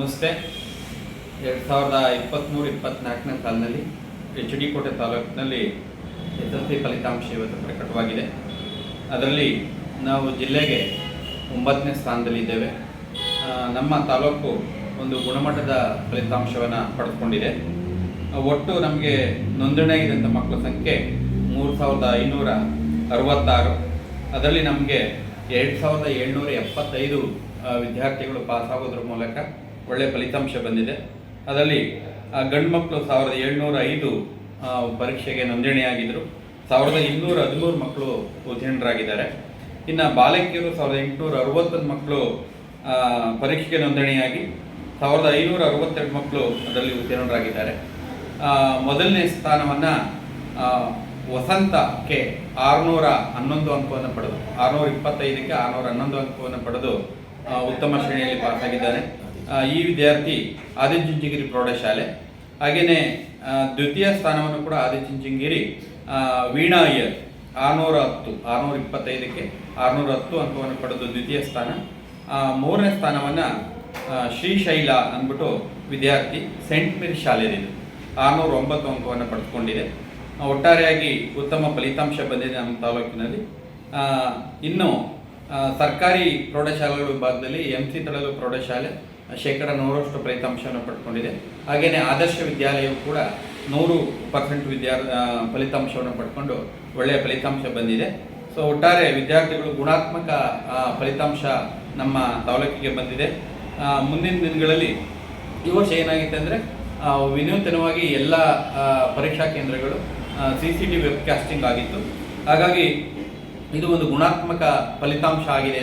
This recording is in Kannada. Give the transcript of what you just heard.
ನಮಸ್ತೆ. ಎರಡು ಸಾವಿರದ ಇಪ್ಪತ್ತ್ಮೂರು ಇಪ್ಪತ್ತ್ನಾಲ್ಕನೇ ಸಾಲಿನಲ್ಲಿ ಎಚ್ ಡಿ ಕೋಟೆ ತಾಲೂಕಿನಲ್ಲಿ ಎಸ್ ಎಲ್ ಸಿ ಫಲಿತಾಂಶ ಇವತ್ತು ಪ್ರಕಟವಾಗಿದೆ. ಅದರಲ್ಲಿ ನಾವು ಜಿಲ್ಲೆಗೆ ಒಂಬತ್ತನೇ ಸ್ಥಾನದಲ್ಲಿದ್ದೇವೆ ನಮ್ಮ ತಾಲೂಕು ಒಂದು ಗುಣಮಟ್ಟದ ಫಲಿತಾಂಶವನ್ನು ಪಡೆದುಕೊಂಡಿದೆ. ಒಟ್ಟು ನಮಗೆ ನೋಂದಣಿಯಾಗಿದ್ದಂಥ ಮಕ್ಕಳ ಸಂಖ್ಯೆ ಮೂರು ಸಾವಿರದ ಐನೂರ ಅರವತ್ತಾರು. ಅದರಲ್ಲಿ ನಮಗೆ ಎರಡು ಸಾವಿರದ ಏಳ್ನೂರ ಎಪ್ಪತ್ತೈದು ವಿದ್ಯಾರ್ಥಿಗಳು ಪಾಸಾಗೋದ್ರ ಮೂಲಕ ಒಳ್ಳೆಯ ಫಲಿತಾಂಶ ಬಂದಿದೆ. ಅದರಲ್ಲಿ ಗಂಡು ಮಕ್ಕಳು ಸಾವಿರದ ಏಳ್ನೂರ ಐದು ಪರೀಕ್ಷೆಗೆ ನೋಂದಣಿಯಾಗಿದ್ದರು ಸಾವಿರದ ಇನ್ನೂರ ಹದಿಮೂರು ಮಕ್ಕಳು ಉತ್ತೀರ್ಣರಾಗಿದ್ದಾರೆ. ಇನ್ನು ಬಾಲಕಿಯರು ಸಾವಿರದ ಎಂಟುನೂರ ಅರವತ್ತೊಂದು ಮಕ್ಕಳು ಪರೀಕ್ಷೆಗೆ ನೋಂದಣಿಯಾಗಿ, ಸಾವಿರದ ಐನೂರ ಅರವತ್ತೆರಡು ಮಕ್ಕಳು ಅದರಲ್ಲಿ ಉತ್ತೀರ್ಣರಾಗಿದ್ದಾರೆ. ಮೊದಲನೇ ಸ್ಥಾನವನ್ನು ವಸಂತ ಕೆ ಆರುನೂರ ಹನ್ನೊಂದು ಅಂಕವನ್ನು ಪಡೆದು, ಆರುನೂರ ಇಪ್ಪತ್ತೈದಕ್ಕೆ ಆರುನೂರ ಹನ್ನೊಂದು ಅಂಕವನ್ನು ಪಡೆದು ಉತ್ತಮ ಶ್ರೇಣಿಯಲ್ಲಿ ಪಾಸಾಗಿದ್ದಾರೆ. ಈ ವಿದ್ಯಾರ್ಥಿ ಆದಿಚುಂಚನಗಿರಿ ಪ್ರೌಢಶಾಲೆ ಹಾಗೆಯೇ ದ್ವಿತೀಯ ಸ್ಥಾನವನ್ನು ಕೂಡ ಆದಿಚುಂಚನಗಿರಿ ಆ, ವೀಣಾ ಅಯ್ಯರ್ ಆರುನೂರ ಹತ್ತು ಆರುನೂರ ಇಪ್ಪತ್ತೈದಕ್ಕೆ ಆರುನೂರ ಹತ್ತು ಅಂಕವನ್ನು ಪಡೆದು ದ್ವಿತೀಯ ಸ್ಥಾನ. ಮೂರನೇ ಸ್ಥಾನವನ್ನು ಶ್ರೀಶೈಲ ಅಂದ್ಬಿಟ್ಟು ವಿದ್ಯಾರ್ಥಿ ಸೆಂಟ್ ಮೇರಿ ಶಾಲೆಯಲ್ಲಿದೆ. ಆರುನೂರ ಒಂಬತ್ತು ಅಂಕವನ್ನು ಪಡೆದುಕೊಂಡಿದೆ. ಒಟ್ಟಾರೆಯಾಗಿ ಉತ್ತಮ ಫಲಿತಾಂಶ ಬಂದಿದೆ ನಮ್ಮ ತಾಲೂಕಿನಲ್ಲಿ. ಇನ್ನು ಸರ್ಕಾರಿ ಪ್ರೌಢಶಾಲೆಗಳ ವಿಭಾಗದಲ್ಲಿ ಎಂ ಸಿ ತಳಲು ಪ್ರೌಢಶಾಲೆ ಶೇಕಡ ನೂರಷ್ಟು ಫಲಿತಾಂಶವನ್ನು ಪಡ್ಕೊಂಡಿದೆ. ಹಾಗೆಯೇ ಆದರ್ಶ ವಿದ್ಯಾಲಯವು ಕೂಡ ನೂರು ಪರ್ಸೆಂಟ್ ವಿದ್ಯಾ ಫಲಿತಾಂಶವನ್ನು ಪಡ್ಕೊಂಡು ಒಳ್ಳೆಯ ಫಲಿತಾಂಶ ಬಂದಿದೆ. ಸೊ, ಒಟ್ಟಾರೆ ವಿದ್ಯಾರ್ಥಿಗಳು ಗುಣಾತ್ಮಕ ಫಲಿತಾಂಶ ನಮ್ಮ ತಾಲೂಕಿಗೆ ಬಂದಿದೆ. ಮುಂದಿನ ದಿನಗಳಲ್ಲಿ ಈ ವರ್ಷ ಏನಾಗಿತ್ತು ಅಂದರೆ ವಿನೂತನವಾಗಿ ಎಲ್ಲ ಪರೀಕ್ಷಾ ಕೇಂದ್ರಗಳು C C T webcasting ಆಗಿತ್ತು. ಹಾಗಾಗಿ ಇದು ಒಂದು ಗುಣಾತ್ಮಕ ಫಲಿತಾಂಶ ಆಗಿದೆ